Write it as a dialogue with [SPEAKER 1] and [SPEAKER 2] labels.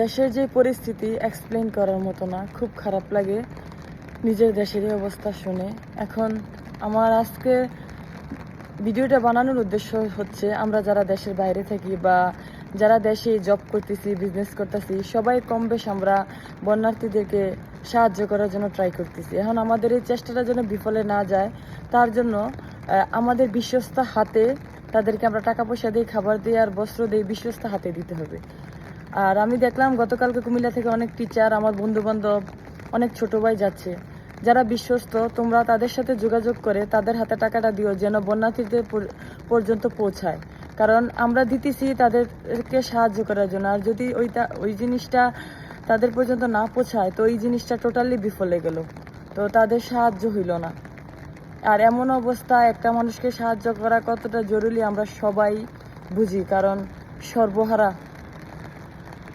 [SPEAKER 1] দেশের যে পরিস্থিতি এক্সপ্লেন করার মতো না, খুব খারাপ লাগে নিজের দেশেরই অবস্থা শুনে। এখন আমার আজকে ভিডিওটা বানানোর উদ্দেশ্য হচ্ছে, আমরা যারা দেশের বাইরে থাকি বা যারা দেশে জব করতেছি বিজনেস করতেছি, সবাই কম বেশ আমরা বন্যার্থীদেরকে সাহায্য করার জন্য ট্রাই করতেছি। এখন আমাদের এই চেষ্টাটা যেন বিফলে না যায়, তার জন্য আমাদের বিশ্বস্ত হাতে তাদেরকে আমরা টাকা পয়সা দিয়ে খাবার দিয়ে আর বস্ত্র দিয়ে বিশ্বস্ত হাতে দিতে হবে। আর আমি দেখলাম গতকালকে কুমিল্লা থেকে অনেক টিচার আমার বন্ধু বান্ধব অনেক ছোট ভাই যাচ্ছে। যারা বিশ্বস্ত, তোমরা তাদের সাথে যোগাযোগ করে তাদের হাতে টাকাটা দিও যেন বন্যার্থীদের পর্যন্ত পৌঁছায়। কারণ আমরা দিতেছি তাদেরকে সাহায্য করার জন্য। আর যদি ওইটা ওই জিনিসটা তাদের পর্যন্ত না পৌঁছায়, তো এই জিনিসটা টোটালি বিফলে গেল। তো তাদের সাহায্য হইল না। আর এমন অবস্থা, একটা মানুষকে সাহায্য করা কতটা জরুরি আমরা সবাই বুঝি। কারণ সর্বহারা